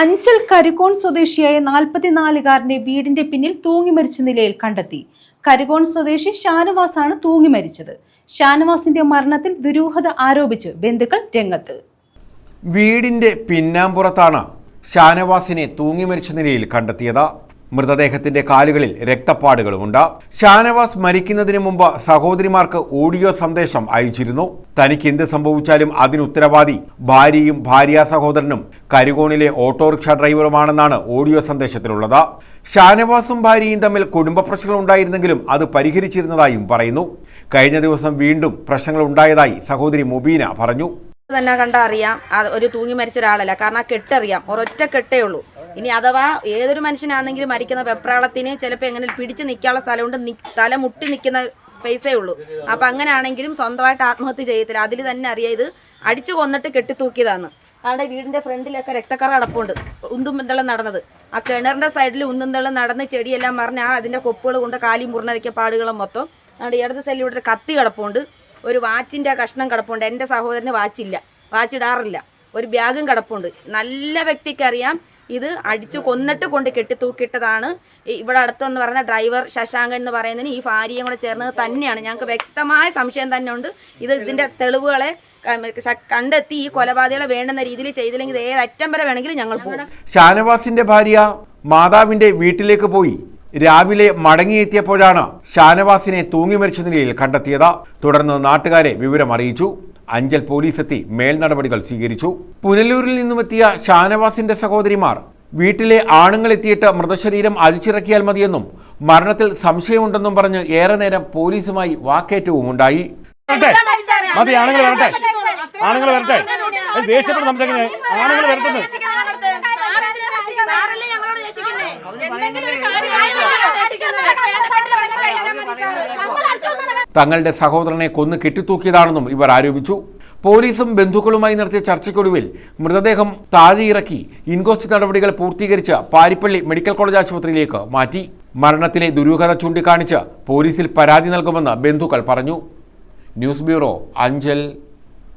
അഞ്ചൽ കരികോൺ സ്വദേശിയായ നാൽപ്പത്തിനാലുകാരനെ വീടിന്റെ പിന്നിൽ തൂങ്ങി മരിച്ച നിലയിൽ കണ്ടെത്തി. കരികോൺ സ്വദേശി ഷാനവാസാണ് തൂങ്ങി മരിച്ചത്. ഷാനവാസിന്റെ മരണത്തിൽ ദുരൂഹത ആരോപിച്ച് ബന്ധുക്കൾ രംഗത്ത്. വീടിന്റെ പിന്നാമ്പുറത്താണ് ഷാനവാസിനെ തൂങ്ങി മരിച്ച നിലയിൽ കണ്ടെത്തിയത്. മൃതദേഹത്തിന്റെ കാലുകളിൽ രക്തപ്പാടുകളുമുണ്ട്. ഷാനവാസ് മരിക്കുന്നതിന് മുമ്പ് സഹോദരിമാർക്ക് ഓഡിയോ സന്ദേശം അയച്ചിരുന്നു. തനിക്ക് എന്ത് സംഭവിച്ചാലും അതിന് ഉത്തരവാദി ഭാര്യയും ഭാര്യാ സഹോദരനും കരികോണിലെ ഓട്ടോറിക്ഷ ഡ്രൈവറുമാണെന്നാണ് ഓഡിയോ സന്ദേശത്തിലുള്ളത്. ഷാനവാസും ഭാര്യയും തമ്മിൽ കുടുംബ പ്രശ്നങ്ങൾ ഉണ്ടായിരുന്നെങ്കിലും അത് പരിഹരിച്ചിരുന്നതായും പറയുന്നു. കഴിഞ്ഞ ദിവസം വീണ്ടും പ്രശ്നങ്ങൾ ഉണ്ടായതായി സഹോദരി മുബീന പറഞ്ഞു. തന്നെ കണ്ട അറിയാം. ഒരു തൂങ്ങി മരിച്ച ഒരാളല്ല. കാരണം കെട്ടറിയാം. ഒരൊറ്റ കെട്ടേ ഉള്ളൂ. ഇനി അഥവാ ഏതൊരു മനുഷ്യനാണെങ്കിലും മരിക്കുന്ന വെപ്രാളത്തിന് ചിലപ്പോൾ എങ്ങനെ പിടിച്ച് നിൽക്കാനുള്ള സ്ഥലമുണ്ട്. തല മുട്ടി നിൽക്കുന്ന സ്പേസേ ഉള്ളൂ. അപ്പം അങ്ങനെയാണെങ്കിലും സ്വന്തമായിട്ട് ആത്മഹത്യ ചെയ്യത്തില്ല. അതിൽ തന്നെ അറിയാം ഇത് അടിച്ചു കൊന്നിട്ട് കെട്ടിത്തൂക്കിയതാണ്. അവിടെ വീടിന്റെ ഫ്രണ്ടിലൊക്കെ രക്തക്കറ അടപ്പുണ്ട്. ഉന്തുമ്പന്തളം നടന്നത്. ആ കിണറിന്റെ സൈഡിൽ ഉന്തുന്തളം നടന്ന് ചെടിയെല്ലാം മറിഞ്ഞ് ആ അതിന്റെ കൊപ്പുകൾ കൊണ്ട് കാലിയും മുറിഞ്ഞതൊക്കെ പാടുകളും മൊത്തം. അവിടെ ഇടത് സൈഡിൽ ഇവിടെ കത്തി കിടപ്പുണ്ട്. ഒരു വാച്ചിന്റെ കഷ്ണം കിടപ്പുണ്ട്. എന്റെ സഹോദരന് വാച്ചില്ല. വാച്ചിടാറില്ല. ഒരു ബാഗും കിടപ്പുണ്ട്. നല്ല വ്യക്തിക്ക് അറിയാം ഇത് അടിച്ചു കൊന്നിട്ട് കൊണ്ട് കെട്ടി തൂക്കിയിട്ടതാണ്. ഇവിടെ അടുത്തെന്ന് പറഞ്ഞ ഡ്രൈവർ ശശാങ്കൻ എന്ന് പറയുന്നതിന് ഈ ഭാര്യയും കൂടെ ചേർന്നത് തന്നെയാണ്. ഞങ്ങൾക്ക് വ്യക്തമായ സംശയം തന്നെ ഉണ്ട്. ഇത് ഇതിന്റെ തെളിവുകളെ കണ്ടെത്തി ഈ കൊലപാതകളെ വേണ്ടുന്ന രീതിയിൽ ചെയ്തില്ലെങ്കിൽ ഏത് അറ്റം വരെ വേണമെങ്കിലും ഞങ്ങൾ പോകും. ഷാനവാസിന്റെ ഭാര്യ മാതാവിന്റെ വീട്ടിലേക്ക് പോയി. രാവിലെ മടങ്ങിയെത്തിയപ്പോഴാണ് ഷാനവാസിനെ തൂങ്ങി മരിച്ച നിലയിൽ കണ്ടെത്തിയത്. തുടർന്ന് നാട്ടുകാരെ വിവരം അറിയിച്ചു. അഞ്ചൽ പോലീസ് എത്തി മേൽ നടപടികൾ സ്വീകരിച്ചു. പുനലൂരിൽ നിന്നുമെത്തിയ ഷാനവാസിന്റെ സഹോദരിമാർ വീട്ടിലെ ആണുങ്ങൾ എത്തിയിട്ട് മൃതശരീരം അഴിച്ചിറക്കിയാൽ മതിയെന്നും മരണത്തിൽ സംശയമുണ്ടെന്നും പറഞ്ഞ് ഏറെ നേരം പോലീസുമായി വാക്കേറ്റവും ഉണ്ടായി വരട്ടെ മതി ആണുങ്ങൾ വരട്ടെ. ആണുങ്ങൾ വരട്ടെ. ദേഷ്യപ്പെട്ട് സംസാരിക്കുന്നത് ആണുങ്ങൾ വരട്ടെന്ന് തങ്ങളുടെ സഹോദരനെ കൊന്നു കെട്ടിത്തൂക്കിയതാണെന്നും ഇവർ ആരോപിച്ചു. പോലീസും ബന്ധുക്കളുമായി നടത്തിയ ചർച്ചയ്ക്കൊടുവിൽ മൃതദേഹം താഴെയിറക്കി ഇൻക്വസ്റ്റ് നടപടികൾ പൂർത്തീകരിച്ച് പാരിപ്പള്ളി മെഡിക്കൽ കോളേജ് ആശുപത്രിയിലേക്ക് മാറ്റി. മരണത്തിലെ ദുരൂഹത ചൂണ്ടിക്കാണിച്ച് പോലീസിൽ പരാതി നൽകുമെന്ന് ബന്ധുക്കൾ പറഞ്ഞു. News bureau Anchal.